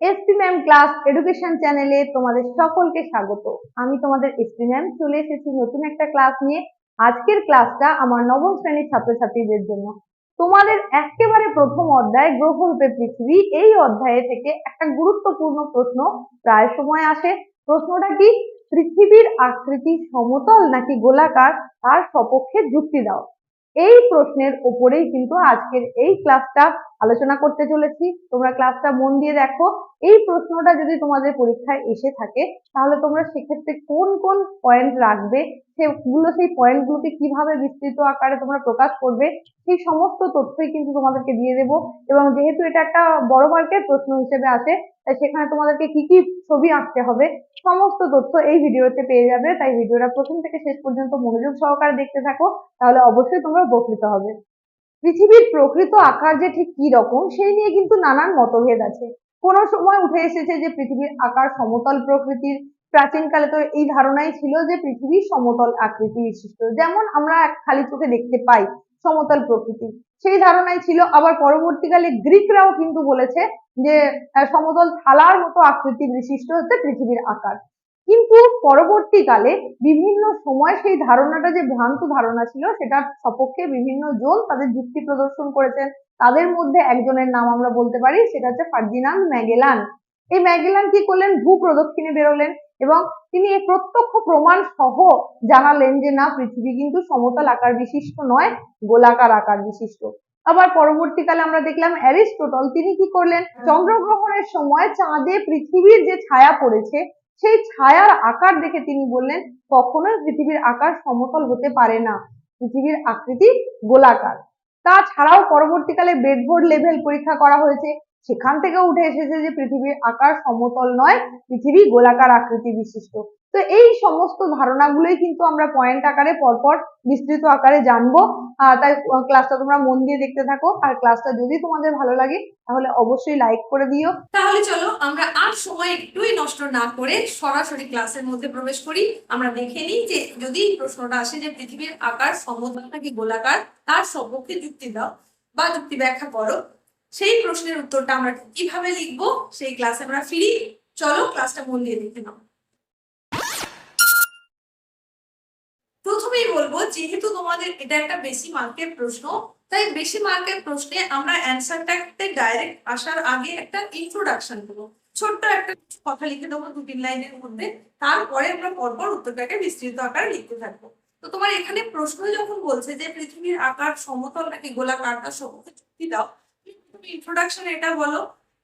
SP ma'am class education চ্যানেলে তোমাদের সকলকে স্বাগত। আমি তোমাদের এসপি ম্যাম চলে এসেছি নতুন একটা ক্লাস নিয়ে। আজকের ক্লাসটা আমার নবম শ্রেণির ছাত্রছাত্রীদের জন্য। তোমাদের একেবারে প্রথম অধ্যায় গ্রহরূপে পৃথিবী, এই অধ্যায়ে থেকে একটা গুরুত্বপূর্ণ প্রশ্ন প্রায় সময় আসে। প্রশ্নটা কি? পৃথিবীর আকৃতি সমতল নাকি গোলাকার? তার সপক্ষে যুক্তি দাও। এই প্রশ্নের উপরেই কিন্তু আজকের এই ক্লাসটা আলোচনা করতে চলেছি। তোমরা ক্লাসটা মন দিয়ে দেখো। এই প্রশ্নটা যদি তোমাদের পরীক্ষায় এসে থাকে, তাহলে তোমরা সেক্ষেত্রে কোন কোন পয়েন্ট রাখবে সেগুলো সেই পয়েন্টগুলোকে কীভাবে বিস্তৃত আকারে তোমরা প্রকাশ করবে, সেই সমস্ত তথ্যই কিন্তু তোমাদেরকে দিয়ে দেবো। এবং যেহেতু এটা একটা বড় মার্কের প্রশ্ন হিসেবে আসে তাই সেখানে তোমাদেরকে কি কি ছবি আঁকতে হবে, সমস্ত তথ্য এই ভিডিওতে পেয়ে যাবে। তাই ভিডিওটা প্রথম থেকে শেষ পর্যন্ত মনোযোগ সহকারে দেখতে থাকো, তাহলে অবশ্যই তোমরা উপকৃত হবে। পৃথিবীর প্রকৃত আকার যে ঠিক কি রকম, সেই নিয়ে কিন্তু নানান মতভেদ আছে। কোনো সময় উঠে এসেছে যে পৃথিবীর আকার সমতল প্রকৃতির, প্রাচীনকালে তো এই ধারণাই ছিল যে পৃথিবী সমতল আকৃতি বিশিষ্ট যেমন আমরা খালি চোখে দেখতে পাই সমতল প্রকৃতি, সেই ধারণাই ছিল। আবার পরবর্তীকালে গ্রিকরাও কিন্তু বলেছে যে সমতল থালার মতো আকৃতি বিশিষ্ট হচ্ছে পৃথিবীর আকার। কিন্তু পরবর্তীকালে বিভিন্ন সময় সেই ধারণাটা যে ভ্রান্ত ধারণা ছিল সেটার সপক্ষে বিভিন্ন জন তাদের যুক্তি প্রদর্শন করেছেন। তাদের মধ্যে একজনের নাম আমরা বলতে পারি, সেটা হচ্ছে ফার্দিনান্দ ম্যাগেলান। এই ম্যাগেলান কি করলেন? ভূ প্রদক্ষিণে বেরোলেন এবং তিনি এই প্রত্যক্ষ প্রমাণ সহ জানালেন যে, না, পৃথিবী কিন্তু সমতল আকার বিশিষ্ট নয়, গোলাকার আকার বিশিষ্ট। আবার পরবর্তীকালে আমরা দেখলাম অ্যারিস্টোটল তিনি কি করলেন? চন্দ্রগ্রহণের সময় চাঁদে পৃথিবীর যে ছায়া পড়েছে সেই ছায়ার আকার দেখে তিনি বললেন কখনোই পৃথিবীর আকার সমতল হতে পারে না। পৃথিবীর আকৃতি গোলাকার। তাছাড়াও পরবর্তীকালে বেডবোর্ড লেভেল পরীক্ষা করা হয়েছে। সেখান থেকে উঠে এসেছে যে পৃথিবীর আকার সমতল নয়, পৃথিবী গোলাকার আকৃতি বিশিষ্ট। তো এই সমস্ত ধারণাগুলোই কিন্তু আমরা পয়েন্ট আকারে পরপর বিস্তৃত আকারে জানব। তাই ক্লাসটা তোমরা মন দিয়ে দেখতে থাকো। আর ক্লাসটা যদি তোমাদের ভালো লাগে, তাহলে অবশ্যই লাইক করে দিও। তাহলে চলো, আমরা আর সময় একটুই নষ্ট না করে সরাসরি ক্লাসের মধ্যে প্রবেশ করি। আমরা দেখে নিই যে যদি প্রশ্নটা আসে যে পৃথিবীর আকার সমতল নাকি গোলাকার, তার সপক্ষে যুক্তি দাও বা যুক্তি ব্যাখ্যা করো। সেই প্রশ্নের উত্তরটা আমরা কীভাবে লিখব সেই ক্লাসে আমরা ফিরি। চলো ক্লাসটা মন দিয়ে দেখে নাও। প্রথমেই বলব, যেহেতু তোমাদের এটা একটা বেশি মার্কের প্রশ্ন, তাই বেশি মার্কের প্রশ্নে আমরা অ্যান্সারটাতে ডাইরেক্ট আসার আগে একটা ইন্ট্রোডাকশন দেবো ছোট্ট একটা কথা লিখে দেবো দু তিন লাইনের মধ্যে। তারপরে আমরা পরপর উত্তরটাকে বিস্তৃত আকারে লিখতে থাকব। তো তোমার এখানে প্রশ্ন যখন বলছে যে পৃথিবীর আকার সমতল নাকি গোলাকার তার সম্পর্কে যুক্তি দাও তুমি ইন্ট্রোডাকশন এটা বলো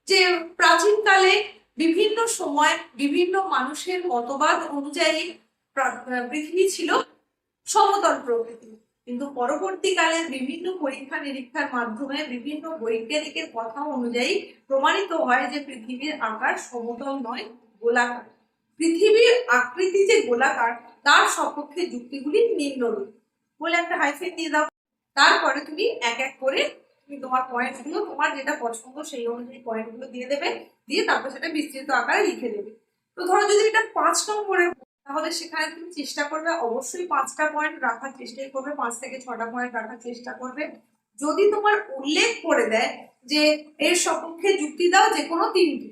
যে প্রাচীনকালে বিভিন্ন সময় বিভিন্ন মানুষের মতবাদ অনুযায়ী পৃথিবী ছিল সমতল প্রকৃতি। কিন্তু পরবর্তীকালে বিভিন্ন পরীক্ষা নিরীক্ষার মাধ্যমে বিভিন্ন বৈজ্ঞানিকের কথা অনুযায়ী প্রমাণিত হয় যে পৃথিবীর আকার সমতল নয়, গোলাকার। পৃথিবীর আকৃতি যে গোলাকার, তার সপক্ষে যুক্তিগুলি নিম্নরূপ। বলে একটা হাইফেন দিয়ে দাও। তারপরে তুমি এক এক করে তুমি তোমার পয়েন্টগুলো তোমার যেটা পছন্দ সেই অনুযায়ী পয়েন্টগুলো দিয়ে দেবে, দিয়ে তারপর সেটা বিস্তৃত আকারে লিখে দেবে। তো ধরো যদি এটা পাঁচ নম্বরের তাহলে সেখানে তুমি চেষ্টা করবে অবশ্যই পাঁচটা পয়েন্ট রাখার চেষ্টাই করবে, পাঁচ থেকে ছটা পয়েন্ট রাখার চেষ্টা করবে। যদি তোমার উল্লেখ করে দেয় যে এর সপক্ষে যুক্তি দাও যে কোনো তিনটি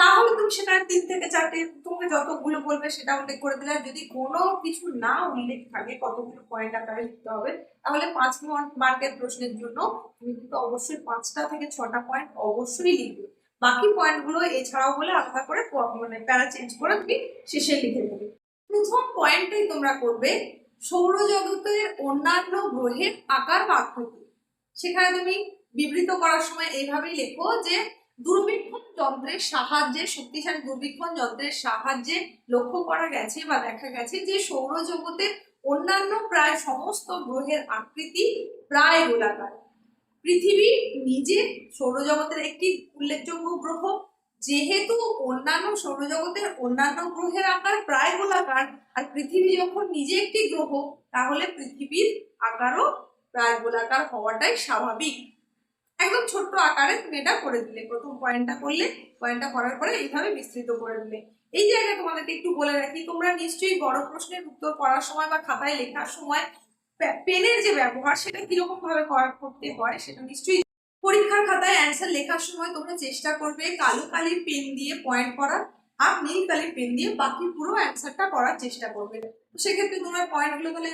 তাহলে তুমি সেখানে তিন থেকে চারটে তুমি যতগুলো বলবে সেটা উল্লেখ করে দিলে। যদি কোনো কিছু না উল্লেখ থাকে কতগুলো পয়েন্ট আকারে লিখতে হবে, তাহলে পাঁচ মার্কের প্রশ্নের জন্য তুমি কিন্তু অবশ্যই পাঁচটা থেকে ছটা পয়েন্ট অবশ্যই লিখবে। বাকি পয়েন্টগুলো এছাড়াও বলে আলাদা করে মানে প্যারা চেঞ্জ করে তুমি শেষে লিখে দেবে। প্রথম পয়েন্টটাই তোমরা করবে সৌরজগতের অন্যান্য গ্রহের আকার আকৃতি সেখানে তুমি বিবৃত করার সময় এইভাবেই লেখো যে দূরবীক্ষণ যন্ত্রের সাহায্যে, শক্তিশালী দূরবীক্ষণ যন্ত্রের সাহায্যে লক্ষ্য করা গেছে বা দেখা গেছে যে সৌরজগতের অন্যান্য প্রায় সমস্ত গ্রহের আকৃতি প্রায় গোলাকার। পৃথিবী নিজে সৌরজগতের একটি উল্লেখযোগ্য গ্রহ। যেহেতু অন্যান্য সৌরজগতের অন্যান্য গ্রহের আকার প্রায় গোলাকার, আর পৃথিবী যখন নিজে একটি গ্রহ, তাহলে পৃথিবীর আকারও প্রায় গোলাকার হওয়াটাই স্বাভাবিক। একদম ছোট্ট আকারে তুমি এটা করে দিলে। প্রথম পয়েন্টটা করলে পয়েন্টটা করার পরে এইভাবে বিস্তৃত করে দিলে। এই জায়গায় তোমাদেরকে একটু বলে রাখি, তোমরা নিশ্চয়ই বড় প্রশ্নের উত্তর করার সময় বা খাতায় লেখার সময় পেনের যে ব্যবহার, সেটা কীরকম ভাবে করা, করতে হয়, সেটা নিশ্চয়ই পরীক্ষার খাতায় অ্যান্সার লেখার সময় তোমরা চেষ্টা করবে কালো কালির পেন দিয়ে পয়েন্ট করার আর নীল কালির পেন দিয়ে বাকি পুরো অ্যান্সারটা করার চেষ্টা করবে। সেক্ষেত্রে তোমরা পয়েন্টগুলো তাহলে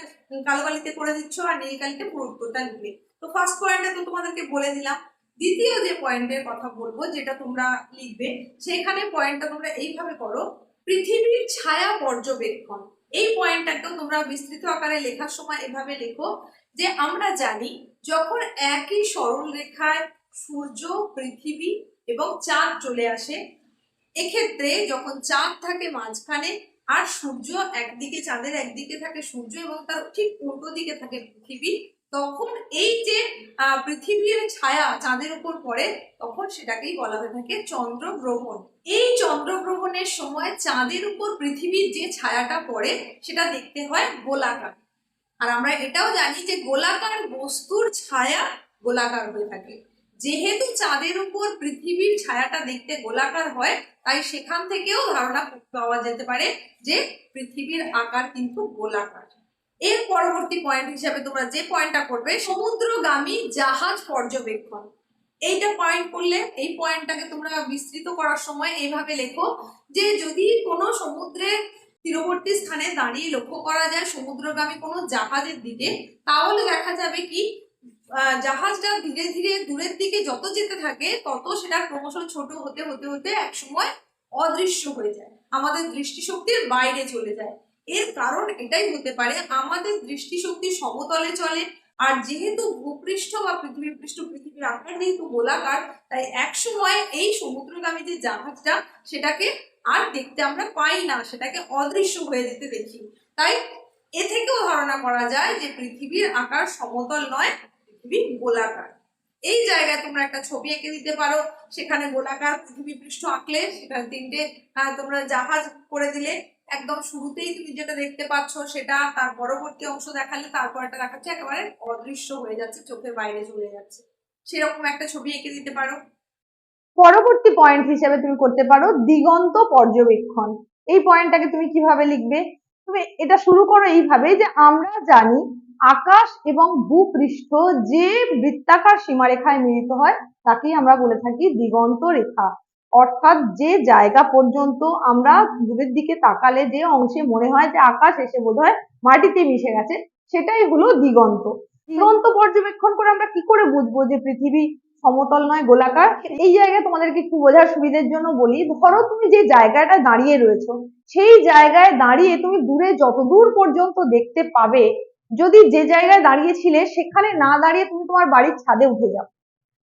কালো কালিতে করে দিচ্ছ আর নীল কালিতে পুরো উত্তরটা লিখবে তো ফার্স্ট পয়েন্টে তো তোমাদেরকে বলে দিলাম। দ্বিতীয় যে পয়েন্টের কথা বলব, যেটা তোমরা লিখবে, সেখানে পয়েন্টটা তোমরা এইভাবে করো, পৃথিবীর ছায়া পর্যবেক্ষণ। এই পয়েন্টটাকেও তোমরা বিস্তৃত আকারে লেখার সময় এভাবে লেখো যে আমরা জানি যখন একই সরল রেখায় সূর্য, পৃথিবী এবং চাঁদ চলে আসে, এক্ষেত্রে যখন চাঁদ থাকে মাঝখানে আর সূর্য একদিকে, চাঁদের একদিকে থাকে সূর্য এবং তার ঠিক উল্টো দিকে থাকে পৃথিবী তখন এই যে পৃথিবীর ছায়া চাঁদের উপর পড়ে, তখন সেটাকেই বলা হয়ে থাকে চন্দ্রগ্রহণ। এই চন্দ্রগ্রহণের সময় চাঁদের উপর পৃথিবীর যে ছায়াটা পড়ে, সেটা দেখতে হয় গোলাকার। আর আমরা এটাও জানি যে গোলাকার বস্তুর ছায়া গোলাকার হয়ে থাকে। যেহেতু চাঁদের উপর পৃথিবীর ছায়াটা দেখতে গোলাকার হয়, তাই সেখান থেকেও ধারণা পাওয়া যেতে পারে যে পৃথিবীর আকার কিন্তু গোলাকার। এর পরবর্তী পয়েন্ট হিসাবে তোমরা যে পয়েন্টটা করবে, সমুদ্রগামী জাহাজ পর্যবেক্ষণ। এইটা পয়েন্ট করলে, এই পয়েন্টটাকে তোমরা বিস্তৃত করার সময় এইভাবে লেখো যে যদি কোনো সমুদ্রের তীরবর্তী স্থানে দাঁড়িয়ে লক্ষ্য করা যায় সমুদ্রগামী কোনো জাহাজের দিকে, তাহলে দেখা যাবে কি জাহাজটা ধীরে ধীরে দূরের দিকে যত যেতে থাকে, তত সেটা ক্রমশ ছোট হতে হতে হতে একসময় অদৃশ্য হয়ে যায়। আমাদের দৃষ্টিশক্তির বাইরে চলে যায়। এর কারণ এটাই হতে পারে, আমাদের দৃষ্টিশক্তি সমতলে চলে, আর যেহেতু ভূপৃষ্ঠ বা পৃথিবী পৃষ্ঠ পৃথিবীর আকার যেহেতু গোলাকার, তাই এক সময় এই সমুদ্রগামী যে জাহাজটা, সেটাকে আর দেখতে আমরা পাই না, সেটাকে অদৃশ্য হয়ে যেতে দেখি। তাই এ থেকেও ধারণা করা যায় যে পৃথিবীর আকার সমতল নয়, পৃথিবী গোলাকার। এই জায়গায় তোমরা একটা ছবি এঁকে দিতে পারো, সেখানে গোলাকার পৃথিবী পৃষ্ঠ আঁকলে, সেখানে তিনটে তোমরা জাহাজ করে দিলে একদম শুরুতেই তুমি যেটা দেখতে পাচ্ছ সেটা তার পরবর্তী অংশ দেখালে তারপর এটা দেখাচ্ছে, একেবারে অদৃশ্য হয়ে যাচ্ছে, চোখের বাইরে চলে যাচ্ছে। সেরকম একটা ছবি এঁকে দিতে পারো। পরবর্তী পয়েন্ট হিসেবে তুমি করতে পারো দিগন্ত পর্যবেক্ষণ। এই পয়েন্টটাকে তুমি কীভাবে লিখবে? তুমি এটা শুরু করো এইভাবে যে আমরা জানি আকাশ এবং ভূপৃষ্ঠ যে বৃত্তাকার সীমারেখায় মিলিত হয়, তাকেই আমরা বলে থাকি দিগন্ত রেখা। অর্থাৎ যে জায়গা পর্যন্ত আমরা দূরের দিকে তাকালে যে অংশে মনে হয় যে আকাশ এসে বোধহয় মাটিতে মিশে গেছে, সেটাই হলো দিগন্ত। দিগন্ত পর্যবেক্ষণ করে আমরা কি করে বুঝব যে পৃথিবী সমতল নয়, গোলাকার? এই জায়গায় তোমাদেরকে একটু বোঝার সুবিধের জন্য বলি, ধরো তুমি যে জায়গাটা দাঁড়িয়ে রয়েছো, সেই জায়গায় দাঁড়িয়ে তুমি দূরে যত দূর পর্যন্ত দেখতে পাবে, যদি যে জায়গায় দাঁড়িয়েছিলে, সেখানে না দাঁড়িয়ে তুমি তোমার বাড়ির ছাদে উঠে যাও।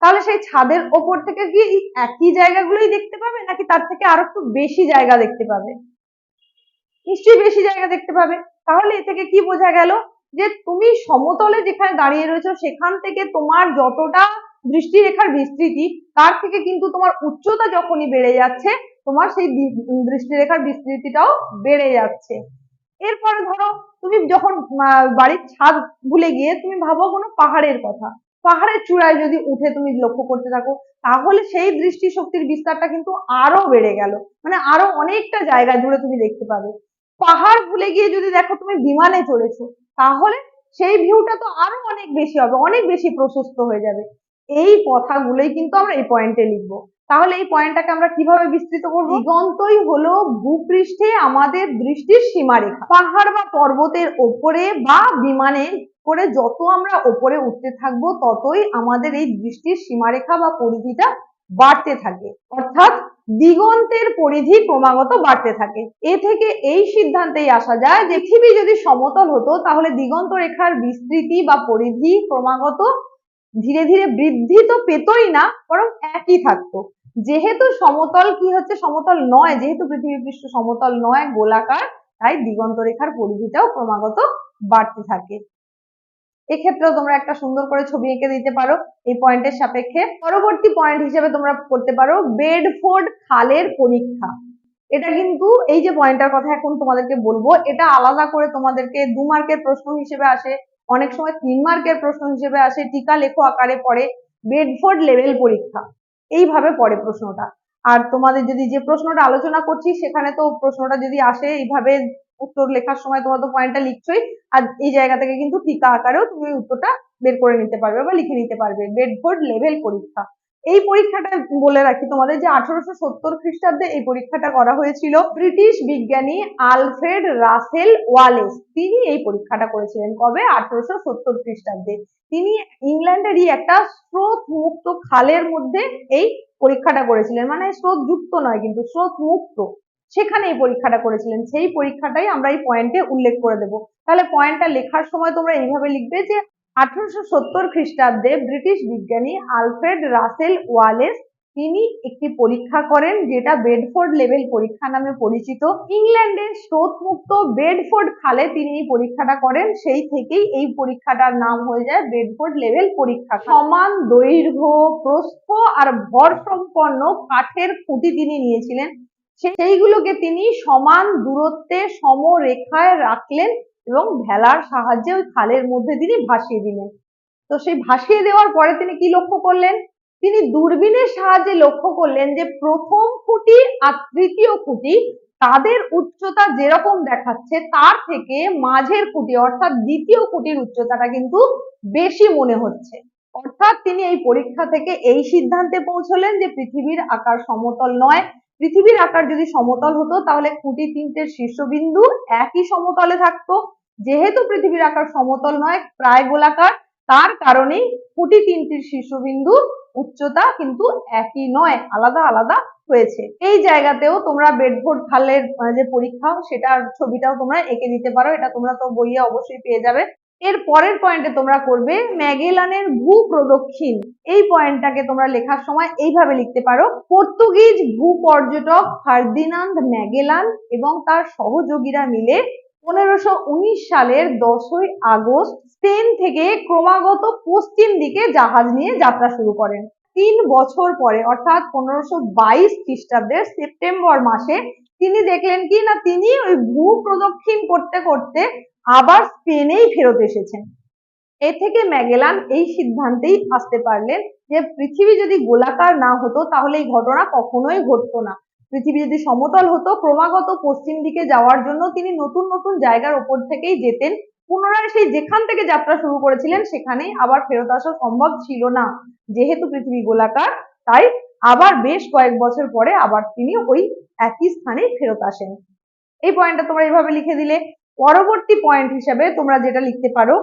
তাহলে সেই ছাদের ওপর থেকে কি একই জায়গাগুলোই দেখতে পাবে? নাকি তার থেকে আরও একটু বেশি জায়গা দেখতে পাবে? নিশ্চয়ই বেশি জায়গা দেখতে পাবে। তাহলে এ থেকে কি বোঝা গেল যে তুমি সমতলে যেখানে দাঁড়িয়ে রয়েছো, সেখান থেকে তোমার যতটা দৃষ্টিরেখার বিস্তৃতি, তার থেকে কিন্তু তোমার উচ্চতা যখনই বেড়ে যাচ্ছে, তোমার সেই দৃষ্টিরেখার বিস্তৃতিটাও বেড়ে যাচ্ছে। এরপরে ধরো, তুমি যখন বাড়ির ছাদ ভুলে গিয়ে তুমি ভাবো কোনো পাহাড়ের কথা। পাহাড়ের চূড়ায় যদি উঠে তুমি লক্ষ্য করতে থাকো, তাহলে সেই দৃষ্টিশক্তির বিস্তারটা কিন্তু আরও বেড়ে গেল। মানে আরও অনেকটা জায়গা জুড়ে তুমি দেখতে পাবে। পাহাড় ভুলে গিয়ে যদি দেখো তুমি বিমানে চড়েছো, তাহলে সেই ভিউটা তো আরও অনেক বেশি হবে, অনেক বেশি প্রশস্ত হয়ে যাবে। এই কথাগুলোই কিন্তু আমরা এই পয়েন্টে লিখব। তাহলে এই পয়েন্টটাকে আমরা কীভাবে বিস্তৃত করব? দিগন্তই হলো ভূপৃষ্ঠে আমাদের দৃষ্টির সীমারেখা। পাহাড় বা পর্বতের ওপরে বা বিমানে করে যত আমরা ওপরে উঠতে থাকব, ততই আমাদের এই দৃষ্টির সীমারেখা বা পরিধিটা বাড়তে থাকে। অর্থাৎ দিগন্তের পরিধি ক্রমাগত বাড়তে থাকে। এ থেকে এই সিদ্ধান্তেই আসা যায় যে পৃথিবী যদি সমতল হতো, তাহলে দিগন্ত রেখার বিস্তৃতি বা পরিধি ক্রমাগত ধীরে ধীরে বৃদ্ধি তো পেতই না, বরং একই থাকতো। যেহেতু সমতল কি হচ্ছে? সমতল নয়। যেহেতু পৃথিবী পৃষ্ঠ সমতল নয়, গোলাকার, তাই দিগন্ত রেখার পরিধিটাও ক্রমাগত বাড়তে থাকে। এক্ষেত্রেও তোমরা একটা সুন্দর করে ছবি এঁকে দিতে পারো। এই পয়েন্টের সাপেক্ষে পরবর্তী পয়েন্ট হিসেবে তোমরা করতে পারো বেডফোর্ড খালের পরীক্ষা। এটা কিন্তু এই যে পয়েন্টটার কথা এখন তোমাদেরকে বলব, এটা আলাদা করে তোমাদেরকে দু মার্কের প্রশ্ন হিসেবে আসে, অনেক সময় তিন মার্কের প্রশ্ন হিসেবে আসে, টিকা লেখো আকারে পড়ে বেডফোর্ড লেভেল পরীক্ষা। এইভাবে পড়ে প্রশ্নটা। আর তোমাদের যদি যে প্রশ্নটা আলোচনা করছি, সেখানে তো প্রশ্নটা যদি আসে, এইভাবে উত্তর লেখার সময় তোমরা তো পয়েন্টটা লিখছোই। আর এই জায়গা থেকে কিন্তু টিকা আকারেও তুমি উত্তরটা বের করে নিতে পারবে বা লিখে নিতে পারবে। বেডফোর্ড লেভেল পরীক্ষা। এই পরীক্ষাটা বলে রাখি তোমাদের যে আঠারোশো সত্তর খ্রিস্টাব্দে এই পরীক্ষাটা করা হয়েছিল ব্রিটিশ বিজ্ঞানী আলফ্রেড রাসেল ওয়ালেস। তিনি এই পরীক্ষাটা করেছিলেন কবে? আঠারোশো সত্তর খ্রিস্টাব্দে। তিনি ইংল্যান্ডেরই একটা স্রোত মুক্ত খালের মধ্যে এই পরীক্ষাটা করেছিলেন। মানে স্রোত যুক্ত নয়, কিন্তু স্রোত মুক্ত সেখানে এই পরীক্ষাটা করেছিলেন। সেই পরীক্ষাটাই আমরা এই পয়েন্টে উল্লেখ করে দেব। তাহলে পয়েন্টটা লেখার সময় তোমরা এইভাবে লিখবে যে, আঠারোশো সত্তর খ্রিস্টাব্দে ব্রিটিশ বিজ্ঞানী আলফ্রেড রাসেল ওয়ালেস তিনি একটি পরীক্ষা করেন যেটা বেডফোর্ড লেভেল পরীক্ষা নামে পরিচিত। ইংল্যান্ডের স্রোতমুক্ত বেডফোর্ড খালে তিনি এই পরীক্ষাটা করেন। সেই থেকেই এই পরীক্ষাটার নাম হয়ে যায় বেডফোর্ড লেভেল পরীক্ষা সমান দৈর্ঘ্য, প্রস্থ আর ভর সম্পন্ন কাঠের খুঁটি তিনি নিয়েছিলেন। সেইগুলোকে তিনি সমান দূরত্বে সমরেখায় রাখলেন এবং ভেলার সাহায্যে ওই খালের মধ্যে তিনি ভাসিয়ে দিলেন। তো সেই ভাসিয়ে দেওয়ার পরে তিনি কি লক্ষ্য করলেন? তিনি দূরবীনের সাহায্যে লক্ষ্য করলেন যে প্রথম খুঁটি আর তৃতীয় খুঁটি তাদের উচ্চতা যেরকম দেখাচ্ছে, তার থেকে মাঝের খুঁটি অর্থাৎ দ্বিতীয় খুঁটির উচ্চতাটা কিন্তু বেশি মনে হচ্ছে। অর্থাৎ তিনি এই পরীক্ষা থেকে এই সিদ্ধান্তে পৌঁছলেন যে পৃথিবীর আকার সমতল নয় পৃথিবীর আকার যদি সমতল হতো, তাহলে খুঁটি তিনটের শীর্ষবিন্দু একই সমতলে থাকতো। যেহেতু পৃথিবীর আকার সমতল নয়, প্রায় গোলাকার, তার কারণেই খুঁটি তিনটির শীর্ষবিন্দু উচ্চতা কিন্তু একই নয়, আলাদা আলাদা হয়েছে। এই জায়গাতেও তোমরা বেডফোর্ড খালের যে পরীক্ষা, সেটার ছবিটাও তোমরা এঁকে দিতে পারো। এটা তোমরা তো বইয়ে অবশ্যই পেয়ে যাবে। এর পরের পয়েন্টে তোমরা করবে ম্যাগেলানের ভূ প্রদক্ষিণ এই পয়েন্টটাকে তোমরা লেখার সময় এইভাবে লিখতে পারো, পর্তুগিজ ভূ পর্যটক ফার্দিনান্দ ম্যাগেলান এবং তার সহযোগীরা মিলে পনেরোশো সালের দশই আগস্ট স্পেন থেকে ক্রমাগত পশ্চিম দিকে জাহাজ নিয়ে যাত্রা শুরু করেন। তিন বছর পরে, অর্থাৎ পনেরোশো বাইশ খ্রিস্টাব্দের সেপ্টেম্বর মাসে তিনি দেখলেন কি না, তিনি ওই ভূ প্রদক্ষিণ করতে করতে আবার স্পেনেই ফেরত এসেছেন। এ থেকে ম্যাগেলান এই সিদ্ধান্তেই আসতে পারলেন যে, পৃথিবী যদি গোলাকার না হতো, তাহলে এই ঘটনা কখনোই ঘটতো না। পৃথিবী যদি সমতল হতো, ক্রমাগত পশ্চিম দিকে যাওয়ার জন্য তিনি নতুন নতুন জায়গার ওপর থেকেই যেতেন। পুনরায় সেই যেখান থেকে যাত্রা শুরু করেছিলেন, সেখানেই আবার ফেরত আসা সম্ভব ছিল না। যেহেতু পৃথিবী গোলাকার, তাই আবার বেশ কয়েক বছর পরে আবার তিনি ওই একই স্থানেই ফেরত আসেন। এই পয়েন্টটা তোমরা এইভাবে লিখে দিলে, পরবর্তী পয়েন্ট হিসাবে তোমরা যেটা লিখতে পারো,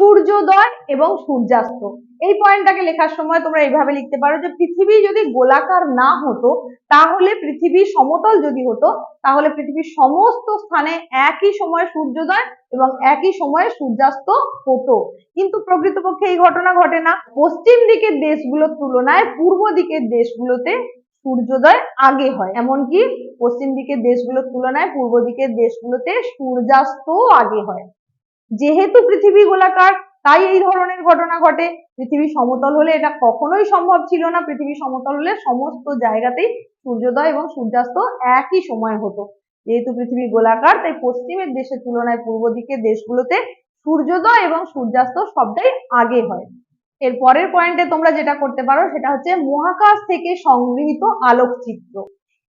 সূর্যোদয় এবং সূর্যাস্ত। এই পয়েন্টটাকে লেখার সময় তোমরা এইভাবে লিখতে পারো যে, পৃথিবী যদি গোলাকার না হতো, তাহলে পৃথিবী সমতল যদি হতো, তাহলে পৃথিবীর সমস্ত স্থানে একই সময়ে সূর্যোদয় এবং একই সময়ে সূর্যাস্ত হতো। কিন্তু প্রকৃতপক্ষে এই ঘটনা ঘটে না। পশ্চিম দিকের দেশগুলোর তুলনায় পূর্ব দিকের দেশগুলোতে সূর্যোদয় আগে হয়। এমনকি পশ্চিম দিকের দেশগুলোর তুলনায় পূর্ব দিকের দেশগুলোতে সূর্যাস্তও আগে হয়। যেহেতু পৃথিবী গোলাকার, তাই এই ধরনের ঘটনা ঘটে। পৃথিবী সমতল হলে এটা কখনোই সম্ভব ছিল না। পৃথিবী সমতল হলে সমস্ত জায়গাতেই সূর্যোদয় এবং সূর্যাস্ত একই সময় হতো। যেহেতু পৃথিবী গোলাকার, তাই পশ্চিমের দেশের তুলনায় পূর্ব দিকের দেশগুলোতে সূর্যোদয় এবং সূর্যাস্ত সবটাই আগে হয়। এর পরের পয়েন্টে তোমরা যেটা করতে পারো সেটা হচ্ছে মহাকাশ থেকে সংগৃহীত আলোকচিত্র।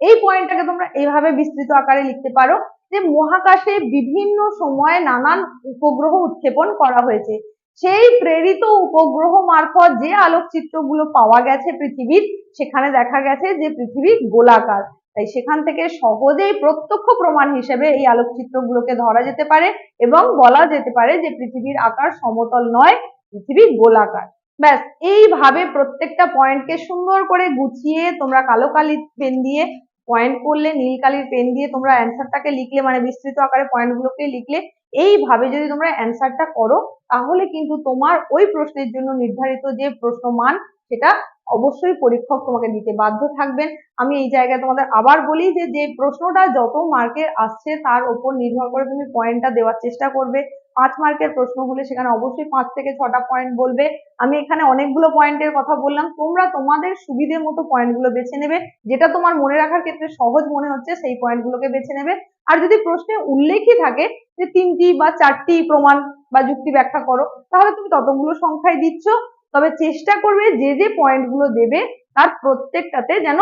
এই পয়েন্টটাকে তোমরা এইভাবে বিস্তৃত আকারে লিখতে পারো যে মহাকাশে বিভিন্ন সময়ে নানান উপগ্রহ উৎক্ষেপণ করা হয়েছে। সেই প্রেরিত উপগ্রহ মারফত যে আলোকচিত্রগুলো পাওয়া গেছে পৃথিবীর, সেখানে দেখা গেছে যে পৃথিবী গোলাকার। তাই সেখান থেকে সহজেই প্রত্যক্ষ প্রমাণ হিসেবে এই আলোকচিত্রগুলোকে ধরা যেতে পারে এবং বলা যেতে পারে যে পৃথিবীর আকার সমতল নয়, পৃথিবী গোলাকার। ব্যাস, এইভাবে প্রত্যেকটা পয়েন্টকে সুন্দর করে গুছিয়ে তোমরা কালো কালি পেন দিয়ে পয়েন্ট করলে, নীল কালির পেন দিয়ে তোমরা অ্যান্সারটাকে লিখলে মানে বিস্তৃত আকারে পয়েন্টগুলোকে লিখলে, এইভাবে যদি তোমরা অ্যান্সারটা করো, তাহলে কিন্তু তোমার ওই প্রশ্নের জন্য নির্ধারিত যে প্রশ্ন মান সেটা অবশ্যই পরীক্ষক তোমাকে দিতে বাধ্য থাকবেন। আমি এই জায়গায় তোমাদের আবার বলি যে যে প্রশ্নটা যত মার্কের আসছে, তার উপর নির্ভর করে তুমি পয়েন্টটা দেওয়ার চেষ্টা করবে। পাঁচ মার্কের প্রশ্ন হলে সেখানে অবশ্যই পাঁচ থেকে ছটা পয়েন্ট বলবে। আমি এখানে অনেকগুলো পয়েন্টের কথা বললাম। তোমরা তোমাদের সুবিধে মতো পয়েন্টগুলো বেছে নেবে। যেটা তোমার মনে রাখার ক্ষেত্রে সহজ মনে হচ্ছে, সেই পয়েন্টগুলোকে বেছে নেবে। আর যদি প্রশ্নে উল্লেখই থাকে যে তিনটি বা চারটি প্রমাণ বা যুক্তি ব্যাখ্যা করো, তাহলে তুমি ততগুলো সংখ্যায় দিচ্ছ। তবে চেষ্টা করবে যে যে পয়েন্টগুলো দেবে, তার প্রত্যেকটাতে যেন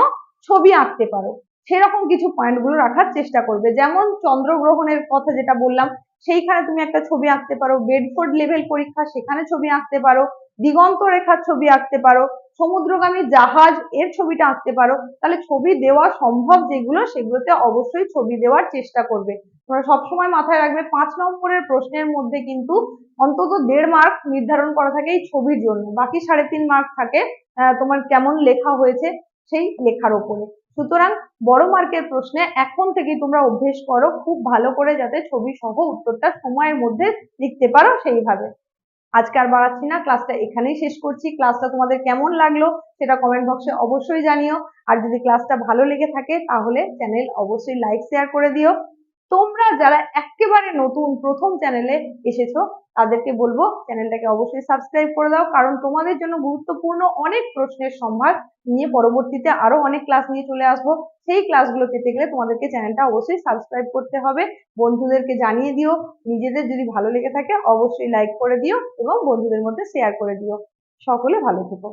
ছবি আঁকতে পারো। সেরকম কিছু পয়েন্টগুলো রাখার চেষ্টা করবে। যেমন চন্দ্রগ্রহণের কথা যেটা বললাম সেইখানে তুমি একটা ছবি আঁকতে পারো। বেডফোর্ড লেভেল পরীক্ষা, সেখানে ছবি আঁকতে পারো। দিগন্ত রেখার ছবি আঁকতে পারো। সমুদ্রগামী জাহাজ এর ছবিটা আঁকতে পারো। তাহলে ছবি দেওয়া সম্ভব যেগুলো, সেগুলোতে অবশ্যই ছবি দেওয়ার চেষ্টা করবে। তোমরা সবসময় মাথায় রাখবে, পাঁচ নম্বরের প্রশ্নের মধ্যে কিন্তু অন্তত দেড় মার্ক নির্ধারণ করা থাকে এই ছবির জন্য। বাকি সাড়ে তিন মার্ক থাকে তোমার কেমন লেখা হয়েছে। সেই লেখার ওপরে সুতরাং বড় মার্কের প্রশ্নে এখন থেকে তোমরা অভ্যেস করো খুব ভালো করে যাতে ছবি সহ উত্তরটা সময়ের মধ্যে লিখতে পারো সেইভাবে। আজকে আর বাড়াচ্ছি না, ক্লাসটা এখানেই শেষ করছি। ক্লাসটা তোমাদের কেমন লাগল সেটা কমেন্ট বক্সে অবশ্যই জানিও। আর যদি ক্লাসটা ভালো লেগে থাকে তাহলে চ্যানেল অবশ্যই লাইক শেয়ার করে দিও। তোমরা যারা একেবারে নতুন প্রথম চ্যানেলে এসেছ, তাদেরকে বলব চ্যানেলটাকে অবশ্যই সাবস্ক্রাইব করে দাও। কারণ তোমাদের জন্য গুরুত্বপূর্ণ অনেক প্রশ্নের সম্ভার নিয়ে পরবর্তীতে আরও অনেক ক্লাস নিয়ে চলে আসব। সেই ক্লাসগুলো পেতে গেলে তোমাদেরকে চ্যানেলটা অবশ্যই সাবস্ক্রাইব করতে হবে। বন্ধুদেরকে জানিয়ে দিও। নিজেদের যদি ভালো লেগে থাকে, অবশ্যই লাইক করে দিও এবং বন্ধুদের মধ্যে শেয়ার করে দিও। সকলে ভালো থেকো।